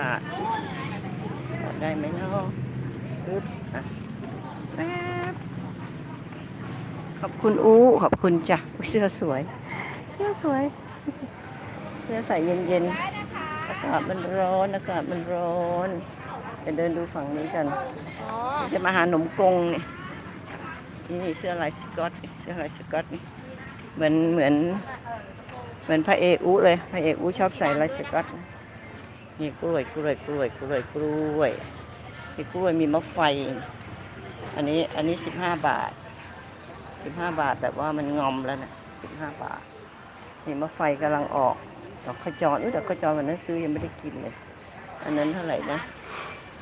ลาดได้ไหมเนาะปึ๊บอะแป๊บขอบคุณอู้ขอบคุณจ้ะเสื้อสวย เสื้อสวย เสื้อใส่เย็นๆอากาศมันร้อนอากาศมันร้อนไปเดินดูฝั่งนี้กัน จะมาหาหนมกงเนี่ยนี่เสื้อลายสกอตเสื้อลายสกอตนี่เหมือนเหมือน เหมือนพระเอกอู้เลยพระเอกอู้ชอบใส่ลายสกอตนะ นี่กล้วยกล้วยกล้วยกล้วยกล้วยที่กล้วยมีมะไฟ อันนี้อันนี้สิบห้าบาทสิบห้าบาทแบบว่ามันงอมแล้วนะสิบห้าบาทนี่มะไฟกำลังออกดอกขจรอุ้ยดอกขจรวันนั้นซื้อยังไม่ได้กินเลย อันนั้นเท่าไหร่นะ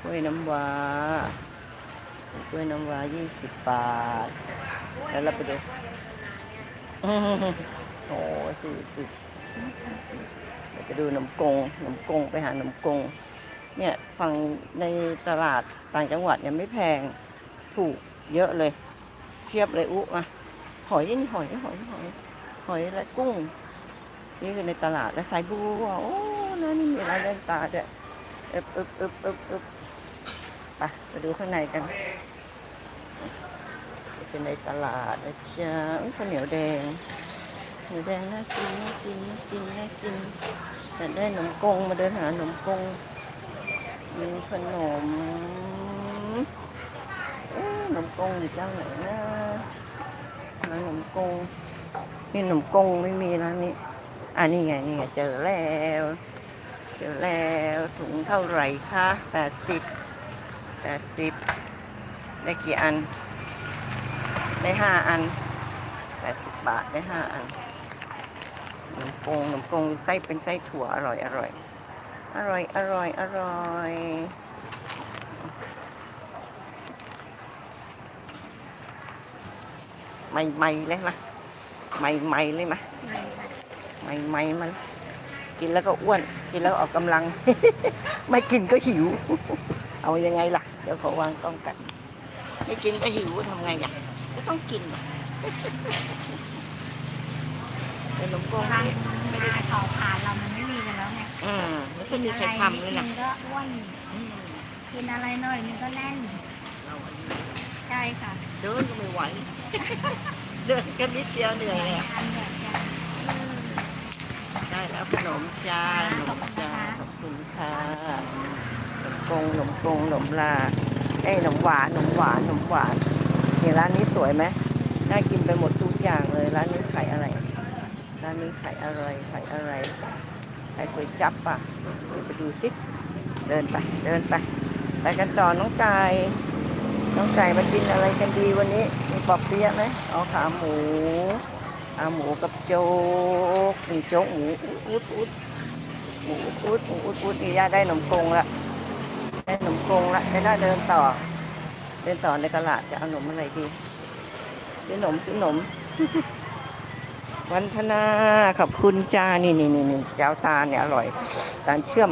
กล้วยน้ำว้ากล้วยน้ำว้ายี่สิบบาท แล้วเราไปดูโอ้สี่สิบ เดี๋ยวไปดูหนมกงหนมกงไปหาหนมกง เนี่ยฝั่งในตลาดต่างจังหวัดเนี่ยไม่แพงถูกเยอะเลยเทียบเลยอุ๊อะหอยนี่หอยหอยหอยหอยและกุ้ง นี่คือในตลาดและสายบัวโอ้นั่นนี่มีร้านเล่นตาด้วยเอ๊บอึบอึบอึบอึบไปไปดูข้างในกันเป็นในตลาดนะจ๊ะข้าวเหนียวแดง แดงน่ากินน่ากินน่ากินน่ากินแต่ได้ขนมกงมาเดินหาขนมกงมีขนมขนมกงอยู่เจ้าไหนนะร้านขนมกงนี่ขนมกงไม่มีร้านนี้อ่านี่ไงนี่ไงเจอแล้วเจอแล้วถุงเท่าไหร่คะแปดสิบแปดสิบได้กี่อัน ได้ห้าอัน แปดสิบบาทได้ห้าอันขนมกงขนมกงไส้เป็นไส้ถั่วอร่อยอร่อยอร่อยอร่อยอร่อยใหม่ๆเลยมาใหม่ๆเลยมาใหม่ๆมันกินแล้วก็อ้วน กินแล้วออกกำลัง ไม่กินก็หิว เอายังไงล่ะ เดี๋ยวขอวางกล้องกัน ไม่กินก็หิวทำไงอะก็ต้องกินอะ เป็นนมกงทางไม่ได้เผาผ่านเรามันไม่มีกันแล้วไงอืมไม่ค่อยมีใครทำเลยนะกินก็อ้วนอืมกินอะไรหน่อยมันก็แน่นเราอันนี้ใช่ค่ะ เดินก็ไม่ไหว เดินกันนิดเดียวเหนื่อยเลยอะอันแบบจะเออได้แล้วขนมจ้าขนมจ้าขอบคุณค่ะขนมกงขนมกงขนมลาเอ้ยขนมหวานขนมหวานขนมหวานนี่ร้านนี้สวยไหม น่ากินไปหมดทุกอย่างเลย ร้านนี้ขายอะไร ร้านนี้ขายอะไรขายอะไรขายก๋วยจั๊บป่ะเดี๋ยวไปดูสิเดินไป เดินไป ไปกันต่อน้องไก่น้องไก่มากินอะไรกันดีวันนี้ มีปอบเปี๊ยะไหมเอาขาหมูขาหมูกับโจ๊กมีโจ๊กหมูอุดอุดหมูอุดหมูอุดอุดนี่ย่าได้ขนมกงละได้ขนมกงละได้ได้เดินต่อ เดินต่อในตลาดจะเอาขนมอะไรดี ซื้อขนมซื้อขนม วันธนาขอบคุณจ้า นี่นี่นี่นี่เจ้าตาเนี่ยอร่อย ตาลเชื่อม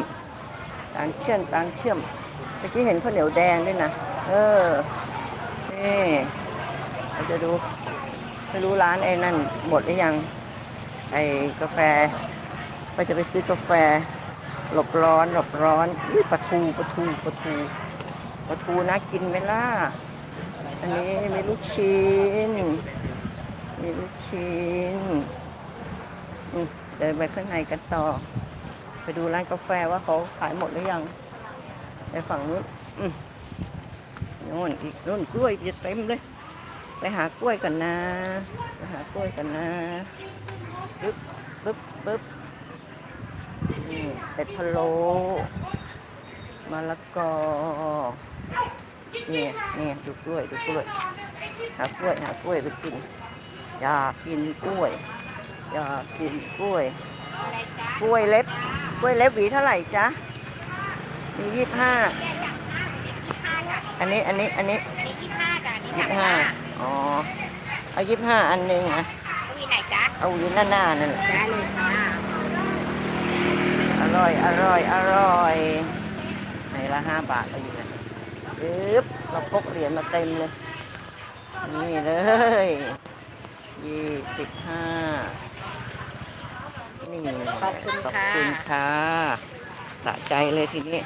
ตาลเชื่อม ตาลเชื่อมเมื่อกี้เห็นข้าวเหนียวแดงด้วยนะ เออ นี่เราจะดูไม่รู้ร้านไอ้นั่นหมดหรือยัง ไอ้กาแฟก็จะไปซื้อกาแฟ หลบร้อน หลบร้อนปลาทูปลาทูปลาทูปลาทูน่ากินไหมล่ะ อันนี้มีลูกชิ้น มีลูกชิ้น เดินไปข้างในกันต่อ ไปดูร้านกาแฟว่าเขาขายหมดหรือยัง ไปฝั่งนู้นอืมนู่นอีกนู่นกล้วยจะเต็มเลย ไปหากล้วยกันนะ ไปหากล้วยกันนะปึ๊บปึ๊บปึ๊บนี่เป็ดพะโล้มะละกอ นี่นี่ดูกล้วยดูกล้วยหากล้วยหากล้วยไปกินอยากกินกล้วยอยากกินกล้วยอะไรจ๊ะกล้วยเล็บ กล้วยเล็บหวีเท่าไหร่จ๊ะมียี่สิบห้าแยกจากห้าสิบห้าค่ะอันนี้อันนี้อันนี้อันนี้ยี่ห้าจ้ะอันนี้ยี่สามสิบห้าห้าอ๋อเอายี่สิบห้าอันหนึ่งอะทวีไหนจ๊ะเอาหวีหน้าหน้าๆนั่นแหละได้เลยค่ะอร่อยอร่อยอร่อยไหนละห้าบาทเราอยู่นะ ปึ๊บเราพกเหรียญมาเต็มเลย นี่เลยยี่สิบห้านี่ขอบคุณขอบค่ะคุณค่ะไปสะใจเลยทีนี้